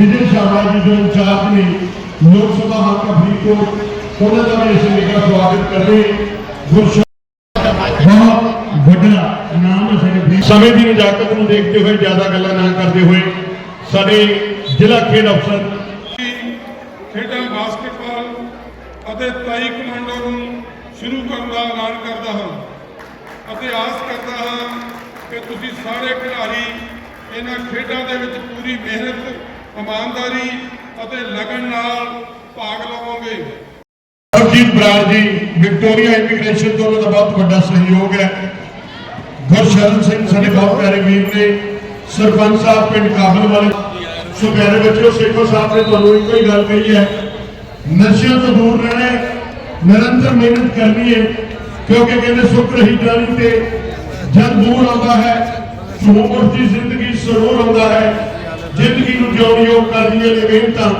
ਵਿਜੇ ਸ਼ਰਮਾ ਜੀ ਜੋ ਇੰਚਾਰਜ ਨੇ ਲੋਕ ਸਭਾ ਹਲਕਾ ਫਰੀਦਕੋਟ, ਉਹਨਾਂ ਦਾ ਵੀ ਅਸੀਂ ਨਿੱਘਾ ਸਵਾਗਤ ਕਰਦੇ ਬਹੁਤ ਵੱਡਾ ਨਾਮ ਹੈ ਸਾਡੇ ਸਮੇਂ ਦੀ ਨਜ਼ਾਕਤ ਨੂੰ ਦੇਖਦੇ ਹੋਏ ਜ਼ਿਆਦਾ ਗੱਲਾਂ ਨਾ ਕਰਦੇ ਹੋਏ ਸਾਡੇ ਜ਼ਿਲ੍ਹਾ ਖੇਡ ਅਫਸਰ ਖੇਡਾਂ ਬਾਸਕਟਬਾਲ ਅਤੇ ਤਾਈ ਕਮਾਂਡੋ ਨੂੰ ਸ਼ੁਰੂ ਕਰਨ ਦਾ ਐਲਾਨ ਕਰਦਾ ਹਾਂ ਅਤੇ ਆਸ ਕਰਦਾ ਹਾਂ ਕਿ ਤੁਸੀਂ ਸਾਰੇ ਖਿਡਾਰੀ ਇਹਨਾਂ ਖੇਡਾਂ ਦੇ ਵਿੱਚ ਪੂਰੀ ਮਿਹਨਤ ਇਮਾਨਦਾਰੀ ਅਤੇ ਲਗਨ ਨਾਲ ਭਾਗ ਲਵਾਂਗੇ। ਹਰਜੀਤ ਬਰਾੜ ਜੀ, ਵਿਕਟੋਰੀਆ ਇਮੀਗ੍ਰੇਸ਼ਨ ਤੋਂ ਉਹਨਾਂ ਦਾ ਬਹੁਤ ਵੱਡਾ ਸਹਿਯੋਗ ਹੈ। ਗੁਰਸ਼ਰਨ ਸਿੰਘ ਸਾਡੇ ਬਹੁਤ ਪਿਆਰੇ ਵੀਰ ਨੇ, ਸਰਪੰਚ ਸਾਹਿਬ ਪਿੰਡ ਕਾਬਲ ਵਾਲੇ। ਸੋ ਪਿਆਰੇ ਬੱਚਿਓ, ਸੇਖੋ ਸਾਹਿਬ ਨੇ ਤੁਹਾਨੂੰ ਇੱਕੋ ਹੀ ਗੱਲ ਕਹੀ ਹੈ, ਨਸ਼ਿਆਂ ਤੋਂ ਦੂਰ ਰਹਿਣਾ ਨਿਰੰਤਰ ਮਿਹਨਤ ਕਰਨੀ ਹੈ, ਕਿਉਂਕਿ ਕਹਿੰਦੇ ਸੁੱਖ ਰਹੀ ਜਾਣੀ ਤੇ ਜਦ ਦੂਰ ਆਉਂਦਾ ਹੈ ਝੂਮਰ ਦੀ ਜ਼ਿੰਦਗੀ ਸਰੂਰ ਆਉਂਦਾ ਹੈ। ਜ਼ਿੰਦਗੀ ਨੂੰ ਜਿਉਣ ਯੋਗ ਕਰਦੀਆਂ ਨੇ ਮਿਹਨਤਾਂ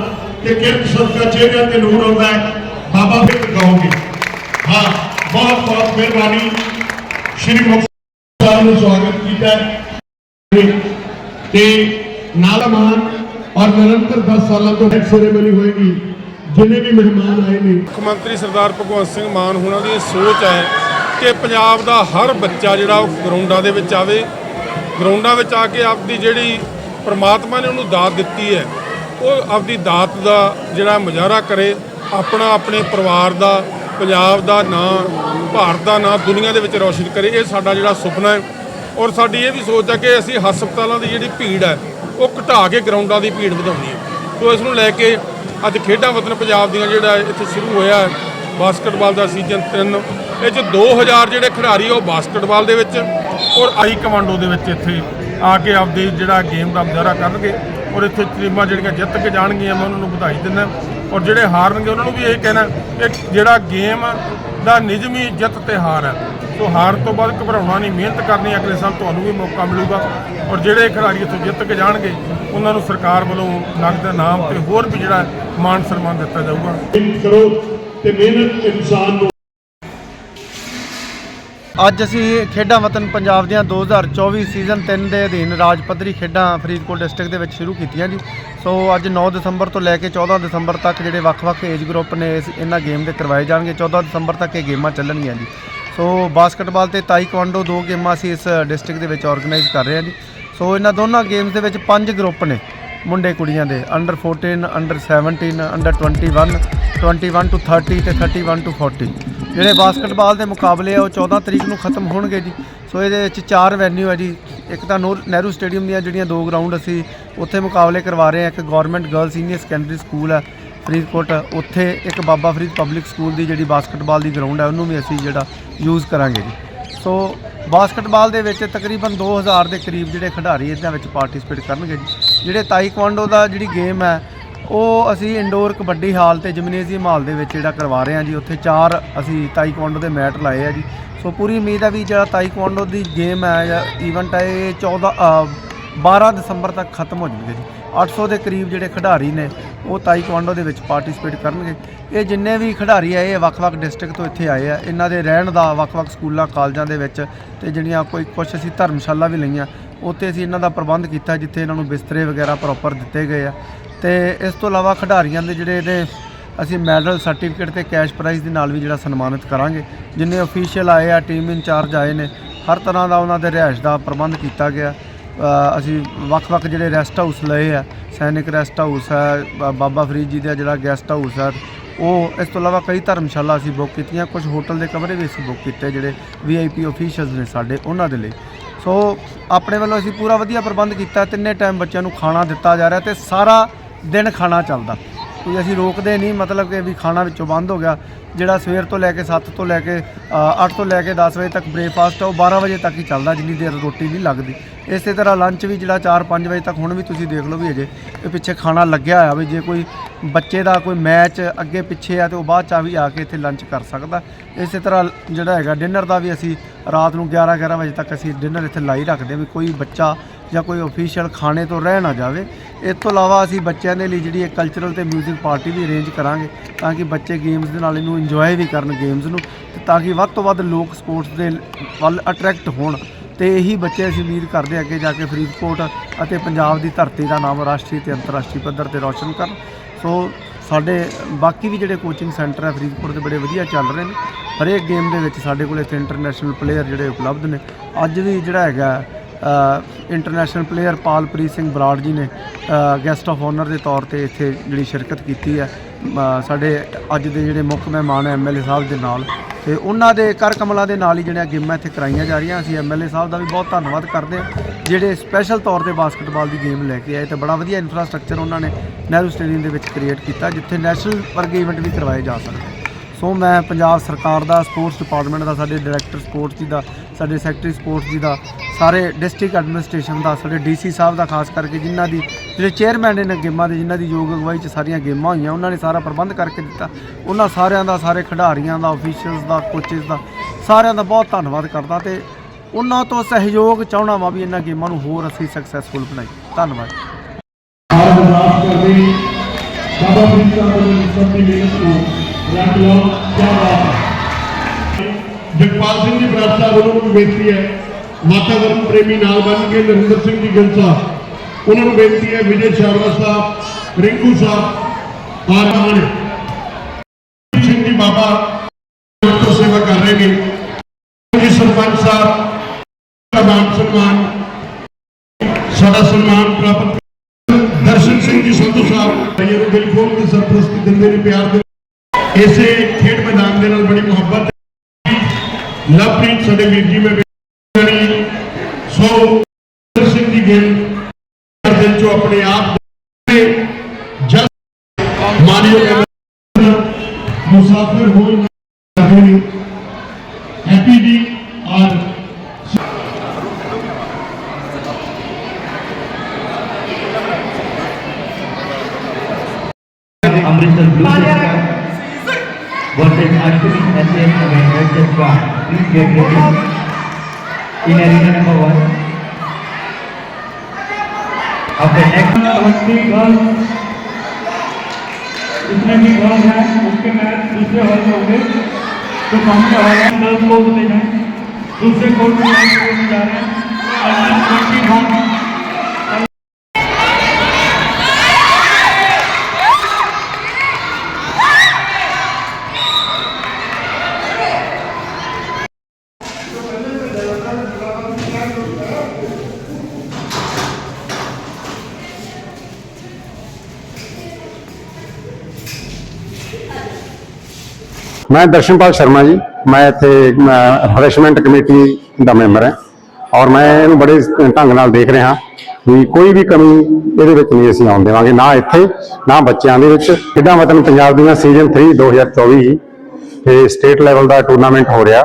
ਤੇ ਕਿਰਤ ਸਦਕਾ ਚਿਹਰਿਆਂ ਤੇ ਨੂਰ ਆਉਂਦਾ ਹੈ, ਬਾਬਾ ਫਿਰ ਕਹੋਗੇ। ਹਾਂ, ਬਹੁਤ ਬਹੁਤ ਮਿਹਰਬਾਨੀ। ਸ਼੍ਰੀ ਮੁਖਤਾਰ ਸਾਹਿਬ ਨੂੰ ਸਵਾਗਤ ਕੀਤਾ ਤੇ ਨਾਲ ਮਾਨ ਔਰ ਨਿਰੰਤਰ 10 ਸਾਲਾਂ ਤੋਂ ਹੈਡ ਸੈਰੇਮਨੀ ਹੋਏਗੀ, ਜਿੰਨੇ ਵੀ ਮਹਿਮਾਨ ਆਏ ਨੇ। ਮੁੱਖ ਮੰਤਰੀ ਸਰਦਾਰ ਭਗਵੰਤ ਸਿੰਘ ਮਾਨ ਹੋਣਾ ਦੀ ਸੋਚ ਹੈ ਕਿ ਪੰਜਾਬ ਦਾ ਹਰ ਬੱਚਾ ਜਿਹੜਾ ਉਹ ਗਰਾਊਂਡਾਂ ਦੇ ਵਿੱਚ ਆਵੇ। ਗਰਾਊਂਡਾਂ ਵਿੱਚ ਆ ਕੇ ਆਪਦੀ ਜਿਹੜੀ ਪ੍ਰਮਾਤਮਾ ਨੇ ਉਹਨੂੰ ਦਾਤ ਦਿੱਤੀ ਹੈ। ਉਹ ਆਪਦੀ ਦਾਤ ਦਾ ਜਿਹੜਾ ਮੁਜ਼ਾਹਰਾ ਕਰੇ, ਆਪਣਾ ਆਪਣੇ ਪਰਿਵਾਰ ਦਾ, ਪੰਜਾਬ ਦਾ ਨਾਂ, ਭਾਰਤ ਦਾ ਨਾਂ ਦੁਨੀਆ ਦੇ ਵਿੱਚ ਰੌਸ਼ਨ ਕਰੇ, ਇਹ ਸਾਡਾ ਜਿਹੜਾ ਸੁਪਨਾ ਹੈ। ਔਰ ਸਾਡੀ ਇਹ ਵੀ ਸੋਚ ਹੈ ਕਿ ਅਸੀਂ ਹਸਪਤਾਲਾਂ ਦੀ ਜਿਹੜੀ ਭੀੜ ਹੈ, ਉਹ ਘਟਾ ਕੇ ਗਰਾਊਂਡਾਂ ਦੀ ਭੀੜ ਵਧਾਉਣੀ ਹੈ। ਸੋ ਇਸ ਨੂੰ ਲੈ ਕੇ ਅੱਜ ਖੇਡਾਂ ਵਤਨ ਪੰਜਾਬ ਦੀਆਂ ਜਿਹੜਾ ਇੱਥੇ ਸ਼ੁਰੂ ਹੋਇਆ ਹੈ, ਬਾਸਕਟਬਾਲ ਦਾ ਸੀਜ਼ਨ 3 ਇਹ 'ਚ 2000 ਜਿਹੜੇ ਖਿਡਾਰੀ ਉਹ ਬਾਸਕਟਬਾਲ ਦੇ ਵਿੱਚ ਔਰ ਆਈ ਕਮਾਂਡੋ ਦੇ ਵਿੱਚ ਇੱਥੇ ਆ ਕੇ ਆਪਦੇ ਜਿਹੜਾ ਗੇਮ ਦਾ ਮੁਜ਼ਾਹਰਾ ਕਰਨਗੇ ਔਰ ਇੱਥੇ ਟੀਮਾਂ ਜਿਹੜੀਆਂ ਜਿੱਤ ਕੇ ਜਾਣਗੀਆਂ, ਮੈਂ ਉਹਨਾਂ ਨੂੰ ਵਧਾਈ ਦਿੰਦਾ। ਔਰ ਜਿਹੜੇ ਹਾਰਨਗੇ, ਉਹਨਾਂ ਨੂੰ ਵੀ ਇਹ ਕਹਿਣਾ ਕਿ ਜਿਹੜਾ ਗੇਮ ਦਾ ਨਿਯਮ ਹੀ ਜਿੱਤ ਤੇ ਹਾਰ ਹੈ। ਸੋ ਹਾਰ ਤੋਂ ਬਾਅਦ ਘਬਰਾਉਣਾ ਨਹੀਂ, ਮਿਹਨਤ ਕਰਨੀ ਅਗਲੇ ਸਾਲ ਤੁਹਾਨੂੰ ਵੀ ਮੌਕਾ ਮਿਲੂਗਾ। ਔਰ ਜਿਹੜੇ ਖਿਡਾਰੀ ਇੱਥੋਂ ਜਿੱਤ ਕੇ ਜਾਣਗੇ, ਉਹਨਾਂ ਨੂੰ ਸਰਕਾਰ ਵੱਲੋਂ ਨਗਦ ਇਨਾਮ ਤੇ ਹੋਰ ਵੀ ਜਿਹੜਾ ਮਾਣ ਸਨਮਾਨ ਦਿੱਤਾ ਜਾਊਗਾ। ਕਰੋ ਤੇ ਮਿਹਨਤ ਇਨਸਾਨ ਨੂੰ ਅੱਜ ਅਸੀਂ ਖੇਡਾਂ ਵਤਨ ਪੰਜਾਬ ਦੀਆਂ 2024 ਸੀਜ਼ਨ 3 ਦੇ ਅਧੀਨ ਰਾਜ ਪੱਧਰੀ ਖੇਡਾਂ ਫਰੀਦਕੋਟ ਡਿਸਟ੍ਰਿਕਟ ਦੇ ਵਿੱਚ ਸ਼ੁਰੂ ਕੀਤੀਆਂ ਜੀ। ਸੋ ਅੱਜ 9 ਦਸੰਬਰ ਤੋਂ ਲੈ ਕੇ 14 ਦਸੰਬਰ ਤੱਕ ਜਿਹੜੇ ਵੱਖ-ਵੱਖ ਏਜ ਗਰੁੱਪ ਨੇ ਇਸ ਇਹਨਾਂ ਗੇਮ ਦੇ ਕਰਵਾਏ ਜਾਣਗੇ। 14 ਦਸੰਬਰ ਤੱਕ ਇਹ ਗੇਮਾਂ ਚੱਲਣਗੀਆਂ ਜੀ। ਸੋ ਬਾਸਕਟਬਾਲ ਤੇ ਤਾਈਕਵਾਂਡੋ ਦੋ ਗੇਮਾਂ ਅਸੀਂ ਇਸ ਡਿਸਟ੍ਰਿਕਟ ਦੇ ਵਿੱਚ ਆਰਗੇਨਾਈਜ਼ ਕਰ ਰਹੇ ਹਾਂ ਜੀ। ਸੋ ਇਹਨਾਂ ਦੋਨਾਂ ਗੇਮਸ ਦੇ ਵਿੱਚ ਪੰਜ ਗਰੁੱਪ ਨੇ। ਮੁੰਡੇ ਕੁੜੀਆਂ ਦੇ ਅੰਡਰ 14 ਅੰਡਰ 17 ਅੰਡਰ 21 21 ਟੂ 30 ਤੇ 31 ਟੂ 40 ਜਿਹੜੇ ਬਾਸਕਟਬਾਲ ਦੇ ਮੁਕਾਬਲੇ ਆ, ਉਹ 14 ਤਰੀਕ ਨੂੰ ਖਤਮ ਹੋਣਗੇ ਜੀ। ਸੋ ਇਹਦੇ ਵਿੱਚ ਚਾਰ ਵੈਨਿਊ ਹੈ ਜੀ। ਇੱਕ ਤਾਂ ਨੂਰ, ਨਹਿਰੂ ਸਟੇਡੀਅਮ ਦੀਆਂ ਜਿਹੜੀਆਂ ਦੋ ਗਰਾਊਂਡ ਅਸੀਂ ਉੱਥੇ ਮੁਕਾਬਲੇ ਕਰਵਾ ਰਹੇ ਹਾਂ। ਇੱਕ government girl senior secondary school ਹੈ ਫਰੀਦਕੋਟ। ਉੱਥੇ ਇੱਕ ਬਾਬਾ ਫਰੀਦ ਪਬਲਿਕ ਸਕੂਲ ਦੀ ਜਿਹੜੀ ਬਾਸਕਟਬਾਲ ਦੀ ਗਰਾਊਂਡ ਹੈ ਉਹਨੂੰ ਵੀ ਅਸੀਂ ਜਿਹੜਾ ਯੂਜ਼ ਕਰਾਂਗੇ ਜੀ। ਸੋ ਬਾਸਕਟਬਾਲ ਦੇ ਵਿੱਚ ਤਕਰੀਬਨ 2000 ਦੇ ਕਰੀਬ ਜਿਹੜੇ ਖਿਡਾਰੀ ਇਹਨਾਂ ਵਿੱਚ ਪਾਰਟਿਸਿਪੇਟ ਕਰਨਗੇ ਜੀ। ਜਿਹੜੇ ਤਾਈਕਵਾਂਡੋ ਦਾ ਜਿਹੜੀ ਗੇਮ ਹੈ ਉਹ ਅਸੀਂ ਇੰਡੋਰ ਕਬੱਡੀ ਹਾਲ ਤੇ ਜਿਮਨੇਜ਼ੀਅਮ ਹਾਲ ਦੇ ਵਿੱਚ ਜਿਹੜਾ ਕਰਵਾ ਰਹੇ ਹਾਂ ਜੀ ਉੱਥੇ ਚਾਰ ਅਸੀਂ ਤਾਈਕਵਾਂਡੋ ਦੇ ਮੈਟ ਲਾਏ ਆ ਜੀ। ਸੋ ਪੂਰੀ ਉਮੀਦ ਹੈ ਵੀ ਜਿਹੜਾ ਤਾਈਕਵਾਂਡੋ ਦੀ ਗੇਮ ਹੈ ਜਾਂ ਇਵੈਂਟ ਹੈ ਇਹ 14 ਅ, 12 ਦਸੰਬਰ ਤੱਕ ਖਤਮ ਹੋ ਜਾਣਗੇ ਜੀ। 800 ਦੇ ਕਰੀਬ ਜਿਹੜੇ ਖਿਡਾਰੀ ਨੇ ਉਹ ਤਾਈਕਵਾਂਡੋ ਦੇ ਵਿੱਚ ਪਾਰਟਿਸਿਪੇਟ ਕਰਨਗੇ। ਇਹ ਜਿੰਨੇ ਵੀ ਖਿਡਾਰੀ ਆਏ ਇਹ ਵੱਖ-ਵੱਖ ਡਿਸਟ੍ਰਿਕਟ ਤੋਂ ਇੱਥੇ ਆਏ ਆ। ਇਹਨਾਂ ਦੇ ਰਹਿਣ ਦਾ ਵੱਖ-ਵੱਖ ਸਕੂਲਾਂ ਕਾਲਜਾਂ ਦੇ ਵਿੱਚ ਤੇ ਜਿਹੜੀਆਂ ਕੋਈ ਕੁਛ ਅਸੀਂ ਧਰਮਸ਼ਾਲਾ ਵੀ ਲਈਆਂ ਉੱਥੇ ਅਸੀਂ ਇਹਨਾਂ ਦਾ ਪ੍ਰਬੰਧ ਕੀਤਾ ਜਿੱਥੇ ਇਹਨਾਂ ਨੂੰ ਬਿਸਤਰੇ ਵਗੈਰਾ ਪ੍ਰੋਪਰ ਦਿੱਤੇ ਗਏ ਆ। ਤੇ ਇਸ ਤੋਂ ਇਲਾਵਾ ਖਿਡਾਰੀਆਂ ਦੇ ਜਿਹੜੇ ਇਹਦੇ ਅਸੀਂ ਮੈਡਲ ਸਰਟੀਫਿਕੇਟ ਤੇ ਕੈਸ਼ ਪ੍ਰਾਈਜ਼ ਦੇ ਨਾਲ ਵੀ ਜਿਹੜਾ ਸਨਮਾਨਿਤ ਕਰਾਂਗੇ। ਜਿੰਨੇ ਅਫੀਸ਼ੀਅਲ ਆਏ ਆ ਟੀਮ ਇੰਚਾਰਜ ਆਏ ਨੇ, ਹਰ ਤਰ੍ਹਾਂ ਦਾ ਉਹਨਾਂ ਦੇ ਰਿਹਾਇਸ਼ ਦਾ ਪ੍ਰਬੰਧ ਕੀਤਾ ਗਿਆ। ਅਸੀਂ ਵੱਖ-ਵੱਖ ਜਿਹੜੇ ਰੈਸਟ ਹਾਊਸ ਲਏ ਆ, ਸੈਨਿਕ ਰੈਸਟ ਹਾਊਸ ਹੈ ਬਾਬਾ ਫਰੀਦ ਜੀ ਦਾ ਜਿਹੜਾ ਗੈਸਟ ਹਾਊਸ ਹੈ ਉਹ ਇਸ ਤੋਂ ਇਲਾਵਾ ਕਈ ਧਰਮਸ਼ਾਲਾ ਅਸੀਂ ਬੁੱਕ ਕੀਤੀਆਂ ਕੁਝ ਹੋਟਲ ਦੇ ਕਮਰੇ ਵੀ ਅਸੀਂ ਬੁੱਕ ਕੀਤੇ ਜਿਹੜੇ ਵੀਆਈਪੀ ਅਫੀਸ਼ੀਅਲਸ ਨੇ ਸਾਡੇ, ਉਹਨਾਂ ਦੇ ਲਈ। ਸੋ ਆਪਣੇ ਵੱਲੋਂ ਅਸੀਂ ਪੂਰਾ ਵਧੀਆ ਪ੍ਰਬੰਧ ਕੀਤਾ, ਤਿੰਨੇ ਟਾਈਮ ਬੱਚਿਆਂ ਨੂੰ ਖਾਣਾ ਦਿੱਤਾ ਜਾ ਰਿਹਾ ਤੇ ਸਾਰਾ ਦਿਨ ਖਾਣਾ ਚੱਲਦਾ। ਵੀ ਅਸੀਂ ਰੋਕਦੇ ਨਹੀਂ, ਮਤਲਬ ਕਿ ਵੀ ਖਾਣਾ ਵਿੱਚੋਂ ਬੰਦ ਹੋ ਗਿਆ। ਜਿਹੜਾ ਸਵੇਰ ਤੋਂ ਲੈ ਕੇ 7 ਤੋਂ ਲੈ ਕੇ 8 ਤੋਂ ਲੈ ਕੇ 10 ਵਜੇ ਤੱਕ ਬ੍ਰੇਕਫਾਸਟ ਆ, ਉਹ 12 ਵਜੇ ਤੱਕ ਹੀ ਚੱਲਦਾ, ਜਿੰਨੀ ਦੇਰ ਰੋਟੀ ਨਹੀਂ ਲੱਗਦੀ। ਇਸੇ ਤਰ੍ਹਾਂ ਲੰਚ ਵੀ ਜਿਹੜਾ 4-5 ਵਜੇ ਤੱਕ ਹੁਣ ਵੀ ਤੁਸੀਂ ਦੇਖ ਲਓ ਵੀ ਅਜੇ ਇਹ ਪਿੱਛੇ ਖਾਣਾ ਲੱਗਿਆ ਹੋਇਆ ਵੀ ਜੇ ਕੋਈ ਬੱਚੇ ਦਾ ਕੋਈ ਮੈਚ ਅੱਗੇ ਪਿੱਛੇ ਆ ਤੇ ਉਹ ਬਾਅਦ ਚ ਵੀ ਆ ਕੇ ਇੱਥੇ ਲੰਚ ਕਰ ਸਕਦਾ। ਇਸੇ ਤਰ੍ਹਾਂ ਜਿਹੜਾ ਹੈਗਾ ਡਿਨਰ ਦਾ ਵੀ ਅਸੀਂ ਰਾਤ ਨੂੰ 11-11 ਵਜੇ ਤੱਕ ਅਸੀਂ ਡਿਨਰ ਇੱਥੇ ਲਾਈ ਰੱਖਦੇ ਵੀ ਕੋਈ ਬੱਚਾ ਜਾਂ ਕੋਈ ਅਫੀਸ਼ੀਅਲ ਖਾਣੇ ਤੋਂ ਰਹਿ ਨਾ ਜਾਵੇ। ਇਸ ਤੋਂ ਇਲਾਵਾ ਅਸੀਂ ਬੱਚਿਆਂ ਦੇ ਲਈ ਜਿਹੜੀ ਇੱਕ ਕਲਚਰਲ ਤੇ ਮਿਊਜ਼ਿਕ ਪਾਰਟੀ ਵੀ ਅਰੇਂਜ ਕਰਾਂਗੇ ਤਾਂ ਕਿ ਬੱਚੇ ਗੇਮਸ ਦੇ ਨਾਲ ਇਹਨੂੰ ਇੰਜੋਏ ਵੀ ਕਰਨ ਗੇਮਸ ਨੂੰ ਤੇ ਤਾਂ ਕਿ ਵੱਧ ਤੋਂ ਵੱਧ ਲੋਕ ਸਪੋਰਟਸ ਦੇ ਵੱਲ ਅਟਰੈਕਟ ਹੋਣ ਤੇ ਇਹੀ ਬੱਚੇ ਅਸੀਂ ਉਮੀਦ ਕਰਦੇ ਅੱਗੇ ਜਾ ਕੇ ਫਰੀਦਕੋਟ ਅਤੇ ਪੰਜਾਬ ਦੀ ਧਰਤੀ ਦਾ ਨਾਮ ਰਾਸ਼ਟਰੀ ਤੇ ਅੰਤਰਰਾਸ਼ਟਰੀ ਪੱਧਰ ਤੇ ਰੌਸ਼ਨ ਕਰਨ। ਸੋ ਸਾਡੇ ਬਾਕੀ ਵੀ ਜਿਹੜੇ ਕੋਚਿੰਗ ਸੈਂਟਰ ਹੈ ਫਰੀਦਕੋਟ ਦੇ ਬੜੇ ਵਧੀਆ ਚੱਲ ਰਹੇ ਨੇ। ਹਰੇਕ ਗੇਮ ਦੇ ਵਿੱਚ ਸਾਡੇ ਕੋਲ ਇੱਥੇ ਇੰਟਰਨੈਸ਼ਨਲ ਪਲੇਅਰ ਜਿਹੜੇ ਉਪਲਬਧ ਨੇ। ਅੱਜ ਵੀ ਜਿਹੜਾ ਹੈਗਾ ਇੰਟਰਨੈਸ਼ਨਲ ਪਲੇਅਰ ਪਾਲਪ੍ਰੀਤ ਸਿੰਘ ਬਰਾੜ ਜੀ ਨੇ ਗੈਸਟ ਆਫ ਆਨਰ ਦੇ ਤੌਰ ਤੇ ਇੱਥੇ ਜਿਹੜੀ ਸ਼ਿਰਕਤ ਕੀਤੀ ਹੈ। ਸਾਡੇ ਅੱਜ ਦੇ ਜਿਹੜੇ ਮੁੱਖ ਮਹਿਮਾਨ ਹੈ ਐਮਐਲਏ ਸਾਹਿਬ ਦੇ ਨਾਲ। ਤੇ ਉਹਨਾਂ ਦੇ ਕਰ ਕਮਲਾਂ ਦੇ ਨਾਲ ਹੀ ਜਿਹੜੀਆਂ ਗੇਮਾਂ ਇੱਥੇ ਕਰਾਈਆਂ ਜਾ ਰਹੀਆਂ। ਅਸੀਂ ਐਮਐਲਏ ਸਾਹਿਬ ਦਾ ਵੀ ਬਹੁਤ ਧੰਨਵਾਦ ਕਰਦੇ ਹਾਂ। ਜਿਹੜੇ ਸਪੈਸ਼ਲ ਤੌਰ ਤੇ ਬਾਸਕਟਬਾਲ ਦੀ ਗੇਮ ਲੈ ਕੇ ਆਏ ਤੇ ਬੜਾ ਵਧੀਆ ਇਨਫਰਾਸਟ੍ਰਕਚਰ ਉਹਨਾਂ ਨੇ ਨਹਿਰੂ ਸਟੇਡੀਅਮ ਦੇ ਵਿੱਚ ਕ੍ਰੀਏਟ ਕੀਤਾ, ਜਿੱਥੇ ਨੈਸ਼ਨਲ ਵਰਗੇ ਇਵੈਂਟ ਵੀ ਕਰਵਾਏ ਜਾ ਸਕਦੇ ਸੋ ਮੈਂ ਪੰਜਾਬ ਸਰਕਾਰ ਦਾ ਸਪੋਰਟਸ ਡਿਪਾਰਟਮੈਂਟ ਦਾ, ਸਾਡੇ ਡਾਇਰੈਕਟਰ ਸਪੋਰਟਸ ਜੀ ਦਾ, ਸਾਡੇ ਸੈਕਟਰੀ ਸਪੋਰਟਸ ਜੀ ਦਾ ਸਾਰੇ ਡਿਸਟ੍ਰਿਕਟ ਐਡਮਿਨਿਸਟ੍ਰੇਸ਼ਨ ਦਾ, ਸਾਡੇ ਡੀਸੀ ਸਾਹਿਬ ਦਾ, ਖਾਸ ਕਰਕੇ ਜਿਨ੍ਹਾਂ ਦੀ, ਜਿਹੜੇ ਚੇਅਰਮੈਨ ਨੇ ਗੇਮਾਂ ਦੇ, ਜਿਨ੍ਹਾਂ ਦੀ ਯੋਗ ਅਗਵਾਈ 'ਚ ਸਾਰੀਆਂ ਗੇਮਾਂ ਹੋਈਆਂ, ਉਹਨਾਂ ਨੇ ਸਾਰਾ ਪ੍ਰਬੰਧ ਕਰਕੇ ਦਿੱਤਾ। ਉਹਨਾਂ ਸਾਰਿਆਂ ਦਾ, ਸਾਰੇ ਖਿਡਾਰੀਆਂ ਦਾ ਅਫੀਸ਼ੀਅਲਸ ਦਾ ਕੋਚਿਸ ਦਾ, ਸਾਰਿਆਂ ਦਾ ਬਹੁਤ ਧੰਨਵਾਦ ਕਰਦਾ ਤੇ ਉਹਨਾਂ ਤੋਂ ਸਹਿਯੋਗ ਚਾਹਣਾ ਵਾ ਵੀ ਇਹਨਾਂ ਗੇਮਾਂ ਨੂੰ ਹੋਰ ਅਸੀਂ ਸਕਸੈਸਫੁਲ ਬਣਾਈਏ। ਧੰਨਵਾਦ। ਆਪ ਕਰਦੇ ਬਾਬਾ ਫਰੀਦ ਸਾਹਿਬ ਦੇ ਸਭ ਦੀ ਮਿਹਨਤ ਨੂੰ ਰੱਖ ਲਓ ਕੀ ਬਾਤ ਹੈ ਜਗਪਾਲ ਸਿੰਘ ਜੀ ਬਰਾੜ ਸਾਹਿਬ ਨੂੰ ਬੇਨਤੀ ਹੈ। ਵਾਤਾਵਰਣ ਪ੍ਰੇਮੀ ਨਾਲ ਬਣ ਕੇ ਨਰਿੰਦਰ ਸਿੰਘ ਜੀ ਗਿੱਲ ਸਾਹਿਬ ਉਹਨਾਂ ਨੂੰ ਬੇਨਤੀ ਹੈ ਵਿਜੇ ਸ਼ਰਮਾ ਸਾਹਿਬ ਰਿੰਕੂ ਸਾਹਿਬ ਆਰ ਮਾਨ ਸਿੰਘ ਜੀ ਬਾਬਾ ਤੋਂ ਸੇਵਾ ਕਰ ਰਹੇ ਨੇ ਜੀ ਸਰਪੰਚ ਸਾਹਿਬ ਦਾ ਮਾਨ ਸਨਮਾਨ ਸਾਡਾ ਸਨਮਾਨ ਪ੍ਰਾਪਤ ਦਰਸ਼ਨ ਸਿੰਘ ਜੀ ਸੰਧੂ ਸਾਹਿਬ ਭਾਈਆਂ ਨੂੰ ਦਿਲ ਖੋਲ ਕੇ ਸਰਪ੍ਰਸਤੀ ਦਿੰਦੇ ਨੇ ਪਿਆਰ ਦੇ ਇਸੇ ਖੇਡ ਮੈਦਾਨ ਦੇ ਨਾਲ ਬੜੀ ਮੁਹੱਬਤ ਹੈ ਲਵਪ੍ਰੀਤ ਸਾਡੇ ਵੀਰ ਜੀ ਮੈਂ जो अपने आप मुसाफिर हो हैप्पी भी और Amritsar versus Ashwin SM Avengers Chakra. Please get ready. In arena number 1. Okay next kabaddi girls. जितने भी गर्ल्स हैं, उसके मैच दूसरे हॉल में होंगे। तो सामने हॉल में गर्ल्स को होते हैं। दूसरे कोर्ट में जा रहे हैं। ट्वेंटी ਮੈਂ ਦਰਸ਼ਨਪਾਲ ਸ਼ਰਮਾ ਜੀ, ਮੈਂ ਇੱਥੇ ਰਿਫਰੈਸ਼ਮੈਂਟ ਕਮੇਟੀ ਦਾ ਮੈਂਬਰ ਹਾਂ ਔਰ ਮੈਂ ਇਹਨੂੰ ਬੜੇ ਢੰਗ ਨਾਲ ਦੇਖ ਰਿਹਾ ਵੀ ਕੋਈ ਵੀ ਕਮੀ ਇਹਦੇ ਵਿੱਚ ਨਹੀਂ ਅਸੀਂ ਆਉਣ ਦੇਵਾਂਗੇ, ਨਾ ਇੱਥੇ, ਨਾ ਬੱਚਿਆਂ ਦੇ ਵਿੱਚ। ਕਿੱਦਾਂ ਮਤਲਬ ਪੰਜਾਬ ਦੀਆਂ ਸੀਜ਼ਨ 3 2024 ਤੇ ਸਟੇਟ ਲੈਵਲ ਦਾ ਟੂਰਨਾਮੈਂਟ ਹੋ ਰਿਹਾ।